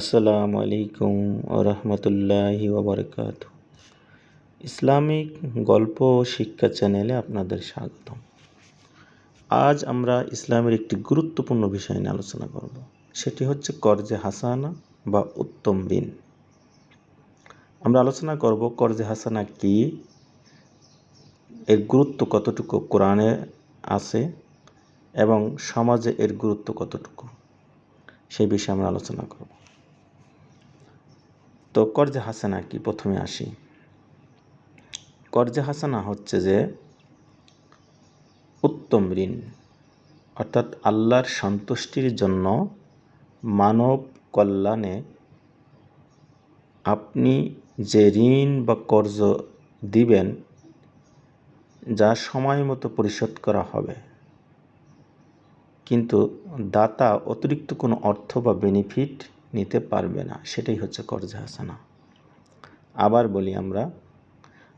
আসসালামু আলাইকুম রহমতুল্লাহি ওবরকাত ইসলামিক গল্প শিক্ষা চ্যানেলে আপনাদের স্বাগতম। আজ আমরা ইসলামের একটি গুরুত্বপূর্ণ বিষয় নিয়ে আলোচনা করব। সেটি হচ্ছে কর্জে হাসানা বা উত্তম ঋণ আমরা আলোচনা করব কর্জে হাসানা কি, এর গুরুত্ব কতটুকু কোরআনে আছে এবং সমাজে এর গুরুত্ব কতটুকু, সেই বিষয়ে আমরা আলোচনা করব। তো কর্জে হাসানা কি প্রথমে আসি? কর্জে হাসানা হচ্ছে যে উত্তম ঋণ, অর্থাৎ আল্লাহর সন্তুষ্টির জন্য মানব কল্যাণে আপনি যে ঋণ বা কর্জ দিবেন, যা সময় মতো পরিশোধ করা হবে। কিন্তু দাতা অতিরিক্ত কোনো অর্থ বা বেনিফিট নিতে পারবে না। সেটাই হচ্ছে কর্জে হাসানা। আবার বলি আমরা,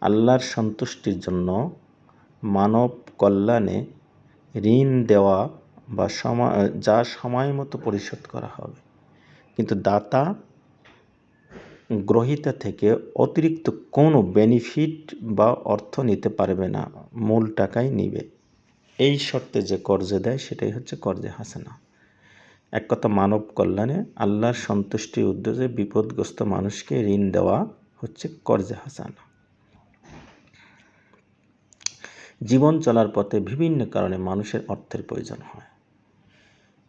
আল্লাহর সন্তুষ্টির জন্য মানব কল্যাণে ঋণ দেওয়া বা সময় যা সময় মতো পরিশোধ করা হবে। কিন্তু দাতা গ্রহিতা থেকে অতিরিক্ত কোনো বেনিফিট বা অর্থ নিতে পারবে না, মূল টাকাই নিবে। এই শর্তে যে কর্জে দেয়, সেটাই হচ্ছে কর্জে হাসানা। এক কথা মানব কল্যাণে আল্লাহর সন্তুষ্টির উদ্দেশ্যে বিপদগ্রস্ত মানুষকে ঋণ দেওয়া হচ্ছে কর্জে হাসানা। জীবন চলার পথে বিভিন্ন কারণে মানুষের অর্থের প্রয়োজন হয়।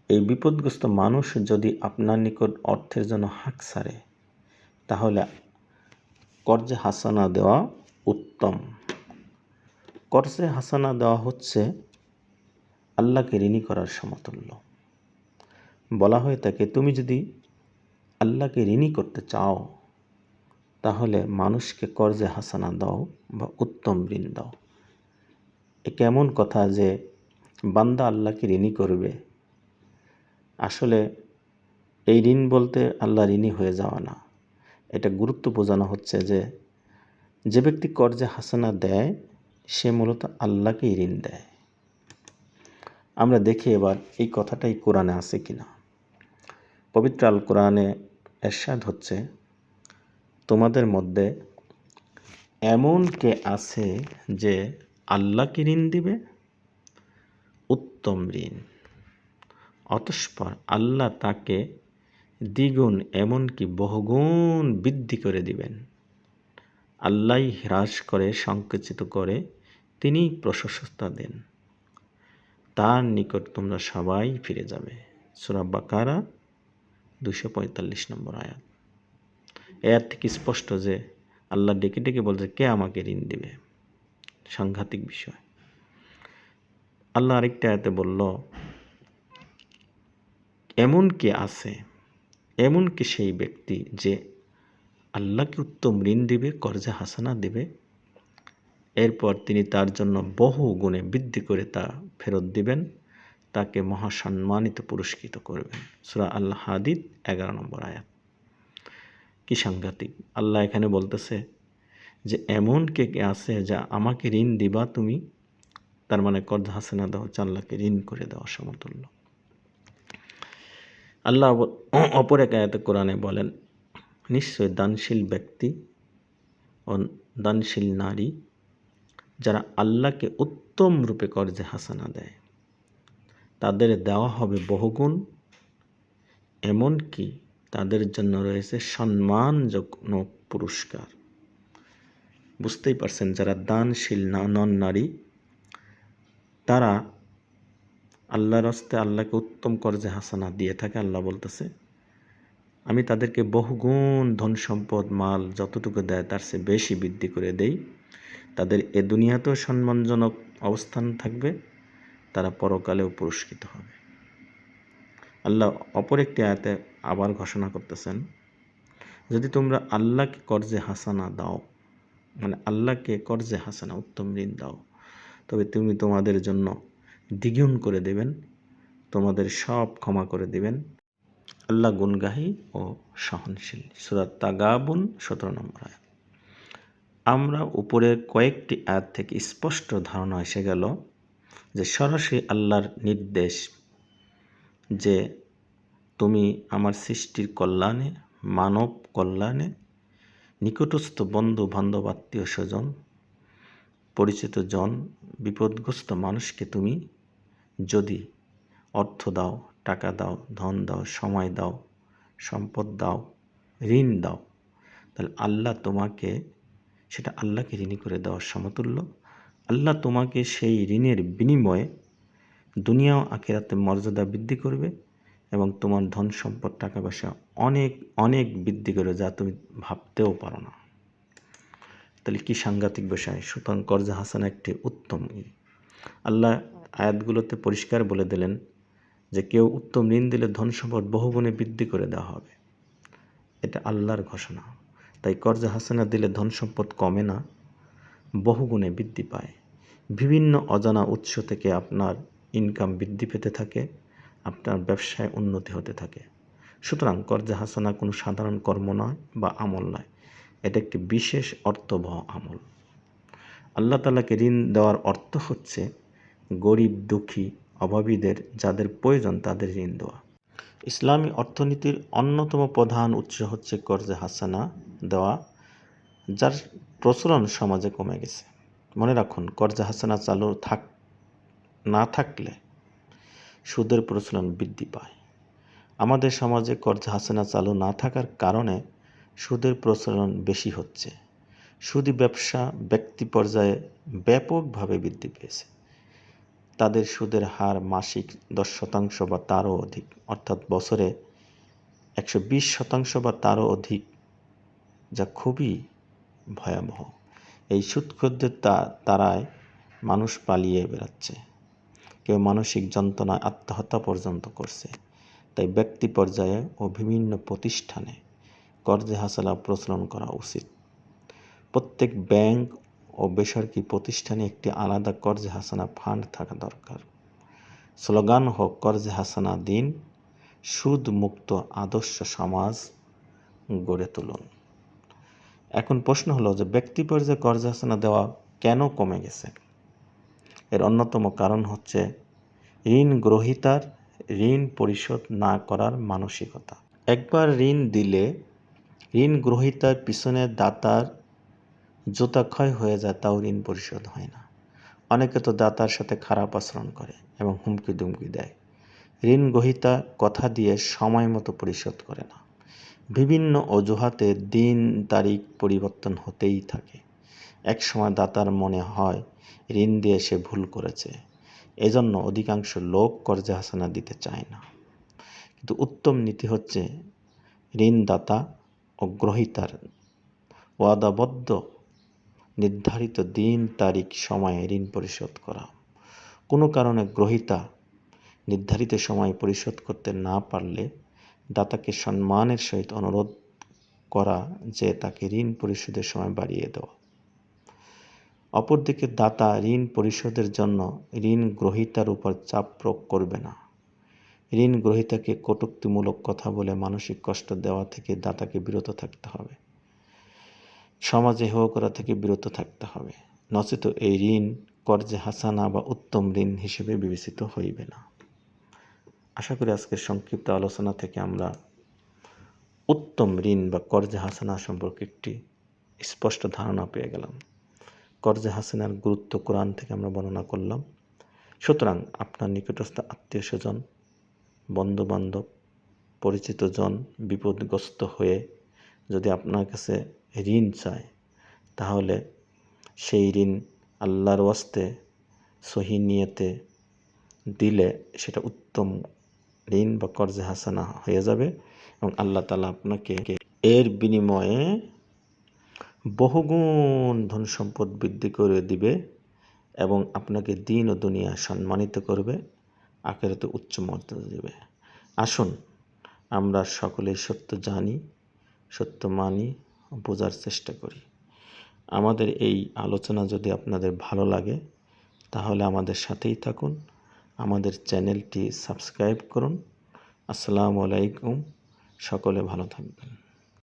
এই বিপদগ্রস্ত মানুষ যদি আপনার নিকট অর্থের জন্য হাঁক সারে, তাহলে কর্জে হাসানা দেওয়া উত্তম। কর্জে হাসানা দেওয়া হচ্ছে আল্লাহকে ঋণী করার সমতুল্য। বলা হয়ে থাকে তুমি যদি আল্লাহকে ঋণী করতে চাও, তাহলে মানুষকে কর্জে হাসানা দাও বা উত্তম ঋণ দাও। এ কেমন কথা যে বান্দা আল্লাহকে ঋণী করবে। আসলে এই ঋণ বলতে আল্লাহ ঋণী হয়ে যাওয়া না। এটা গুরুত্ব বোঝানো হচ্ছে যে যে ব্যক্তি কর্জে হাসানা দেয়, সে মূলত আল্লাহকেই ঋণ দেয়। আমরা দেখি এবার এই কথাটাই কোরআনে আছে কিনা। পবিত্র আল কোরআনে এরশাদ হচ্ছে, তোমাদের মধ্যে এমন কে আছে যে আল্লাহকে ঋণ দিবে? উত্তম ঋণ। অতঃপর আল্লাহ তাকে দ্বিগুণ এমনকি বহুগুণ বৃদ্ধি করে দিবেন। আল্লাহ হ্রাস করে, সংকুচিত করে তিনি প্রশস্ততা দেন। তার নিকট তোমরা সবাই ফিরে যাবে। সুরা বাকারা দুশো পঁয়তাল্লিশ নম্বর আয়াত। এর থেকে স্পষ্ট যে আল্লাহ ডেকে ডেকে বলছে, কে আমাকে ঋণ দিবে? সাংঘাতিক বিষয়। আল্লাহ আরেকটা আয়াতে বলল, এমন কে আছে, এমন কি সেই ব্যক্তি যে আল্লাহকে উত্তম ঋণ দিবে, কর্জা হাসানা দেবে? এরপর তিনি তার জন্য বহু গুণে বৃদ্ধি করে তা ফেরত দিবেন। তাকে মহাসম্মানিত পুরস্কৃত করবেন। সুরা আল্লাহ হাদিদ এগারো নম্বর আয়াত। কি সাংঘাতিক। আল্লাহ এখানে বলতেছে যে, এমন কে কে আছে যা আমাকে ঋণ দিবা তুমি? তার মানে কর্জ হাসানা দেওয়া আল্লাহকে ঋণ করে দেওয়া সমতুল্য। আল্লাহ অপর এক আয়াতে কোরআনে বলেন, নিশ্চয় দানশীল ব্যক্তি ও দানশীল নারী, যারা আল্লাহকে উত্তম রূপে কর্জে হাসানা দেয় তাদের দেওয়া হবে বহুগুণ, এমনকি তাদের জন্য রয়েছে সম্মানযোগ্য পুরস্কার। বুঝতেই পারছেন, যারা দানশীল নন নারী, তারা আল্লাহর হস্তে আল্লাহকে উত্তম কর্জে হাসানা দিয়ে থাকে, আল্লাহ বলতেছে, আমি তাদেরকে বহুগুণ ধন সম্পদ, মাল যতটুকু দেয় তার চেয়ে বেশি বৃদ্ধি করে দেই। তাদের এ দুনিয়াতেও সম্মানজনক অবস্থান থাকবে তারা পরকালেও পুরস্কৃত হবে। আল্লাহ অপর একটি আয়াতে আবার ঘোষণা করতেছেন, যদি তোমরা আল্লাহকে কর্জে হাসানা দাও মানে আল্লাহকে কর্জে হাসানা, উত্তম ঋণ দাও, তবে তুমি তোমাদের জন্য দ্বিগুণ করে দেবেন, তোমাদের সব ক্ষমা করে দেবেন। আল্লাহ গুনগাহি ও সহনশীল। সুরাত তাগাবুন, সতেরো নম্বর আয়াত। আমরা উপরের কয়েকটি আয়াত থেকে স্পষ্ট ধারণা এসে গেল যে সরাসরি আল্লাহর নির্দেশ যে তুমি আমার সৃষ্টির কল্যাণে, মানব কল্যাণে নিকটস্থ বন্ধু বান্ধব আত্মীয় স্বজন পরিচিত জন, বিপদগ্রস্ত মানুষকে তুমি যদি অর্থ দাও, টাকা দাও, ধন দাও, সময় দাও, সম্পদ দাও, ঋণ দাও, তাহলে আল্লাহ তোমাকে, সেটা আল্লাহকে ঋণী করে দেওয়ার সমতুল্য। আল্লাহ তোমাকে সেই ঋণের বিনিময়ে দুনিয়া আখিরাতে মর্যাদা বৃদ্ধি করবে এবং তোমার ধন সম্পদ টাকা পয়সা অনেক অনেক বৃদ্ধি করে যা তুমি ভাবতেও পারো না। তাহলে কি সাংঘাতিক বিষয়? সুতরাং কর্জা হাসান একটি উত্তম আল্লাহ আয়াতগুলোতে পরিষ্কার বলে দিলেন যে কেউ উত্তম ঋণ দিলে ধন সম্পদ বহুগুণে বৃদ্ধি করে দেওয়া হবে। এটা আল্লাহর ঘোষণা। তাই কর্জা হাসানা দিলে ধন সম্পদ কমে না। বহুগুণে বৃদ্ধি পায়। বিভিন্ন অজানা উৎস থেকে আপনার ইনকাম বৃদ্ধি পেতে থাকে, আপনার ব্যবসায় উন্নতি হতে থাকে। সুতরাং কর্জা হাসানা কোনো সাধারণ কর্ম নয় বা আমল নয়, এটা একটি বিশেষ অর্থবহ আমল। আল্লাহ তালাকে ঋণ দেওয়ার অর্থ হচ্ছে গরিব, দুঃখী, অভাবীদের যাদের প্রয়োজন তাদের ঋণ দেওয়া। ইসলামী অর্থনীতির অন্যতম প্রধান উৎস হচ্ছে কর্জে হাসানা দেওয়া, যার প্রচলন সমাজে কমে গেছে। মনে রাখুন, কর্জে হাসানা চালু থাক, না থাকলে সুদের প্রচলন বৃদ্ধি পায়। আমাদের সমাজে কর্জে হাসানা চালু না থাকার কারণে সুদের প্রচলন বেশি হচ্ছে। সুদি ব্যবসা ব্যক্তি পর্যায়ে ব্যাপকভাবে বৃদ্ধি পেয়েছে। তাদের সুদের হার মাসিক দশ শতাংশ বা তারও অধিক, অর্থাৎ বছরে একশো বিশ শতাংশ বা তারও অধিক, যা খুবই ভয়াবহ। এই সুদখদ্দের তা তারায় মানুষ পালিয়ে বেড়াচ্ছে। কেউ মানসিক যন্ত্রণায় আত্মহত্যা পর্যন্ত করছে। তাই ব্যক্তি পর্যায়ে ও বিভিন্ন প্রতিষ্ঠানে কর্জে হাসালা প্রচলন করা উচিত। প্রত্যেক ব্যাংক ও বেসরকারি প্রতিষ্ঠানে একটি আলাদা কর্জে হাসানা ফান্ড থাকা দরকার। স্লোগান হোক, কর্জে হাসানা দিন সুদ মুক্ত আদর্শ সমাজ গড়ে তুলুন। এখন প্রশ্ন হলো যে ব্যক্তি পর্যায়ে কর্জে হাসানা দেওয়া কেন কমে গেছে? এর অন্যতম কারণ হচ্ছে ঋণ গ্রহীতার ঋণ পরিশোধ না করার মানসিকতা। একবার ঋণ দিলে ঋণ গ্রহীতার পিছনে দাতার জুতা ক্ষয় হয়ে যায়, তাও ঋণ পরিশোধ হয় না। অনেকে তো দাতার সাথে খারাপ আচরণ করে এবং হুমকি দুমকি দেয়। ঋণ গ্রহীতা কথা দিয়ে সময় মতো পরিশোধ করে না। বিভিন্ন অজুহাতে দিন তারিখ পরিবর্তন হতেই থাকে। এক সময় দাতার মনে হয়, ঋণ দিয়ে সে ভুল করেছে। এজন্য অধিকাংশ লোক কর্জে হাসানা দিতে চায় না। কিন্তু উত্তম নীতি হচ্ছে, ঋণদাতা ও গ্রহীতার ওয়াদাবদ্ধ, নির্ধারিত দিন, তারিখ, সময়ে ঋণ পরিশোধ করা। কোনো কারণে গ্রহীতা নির্ধারিত সময় পরিশোধ করতে না পারলে দাতাকে সম্মানের সহিত অনুরোধ করা যে তাকে ঋণ পরিশোধের সময় বাড়িয়ে দেওয়া। অপরদিকে দাতা ঋণ পরিশোধের জন্য ঋণ গ্রহীতার উপর চাপ প্রয়োগ করবে না। ঋণ গ্রহীতাকে কটুক্তিমূলক কথা বলে মানসিক কষ্ট দেওয়া থেকে দাতাকে বিরত থাকতে হবে। সমাজে হেয় করা থেকে বিরত থাকতে হবে। নচেত এই ঋণ কর্জে হাসানা বা উত্তম ঋণ হিসেবে বিবেচিত হইবে না। আশা করি আজকের সংক্ষিপ্ত আলোচনা থেকে আমরা উত্তম ঋণ বা কর্জে হাসানা সম্পর্কে একটি স্পষ্ট ধারণা পেয়ে গেলাম। কর্জে হাসানার গুরুত্ব কোরআন থেকে আমরা বর্ণনা করলাম। সুতরাং আপনার নিকটস্থ আত্মীয় স্বজন, বন্ধুবান্ধব, পরিচিত জন বিপদগ্রস্ত হয়ে যদি আপনার কাছে ঋণ চায়, তাহলে সেই ঋণ আল্লাহর ওয়াস্তে সহি নিয়েতে দিলে সেটা উত্তম ঋণ বা কর্জে হাসানা হয়ে যাবে এবং আল্লাহ তালা আপনাকে এর বিনিময়ে বহুগুণ ধন সম্পদ বৃদ্ধি করে দিবে এবং আপনাকে দিন ও দুনিয়া সম্মানিত করবে, আখেরাতে উচ্চ মর্যাদা দেবে। আসুন, আমরা সকলেই সত্য জানি, সত্য মানি, বোঝার চেষ্টা করি। আমাদের এই আলোচনা যদি আপনাদের ভালো লাগে, তাহলে আমাদের সাথেই থাকুন। আমাদের চ্যানেলটি সাবস্ক্রাইব করুন। আসসালামু আলাইকুম। সকলে ভালো থাকবেন।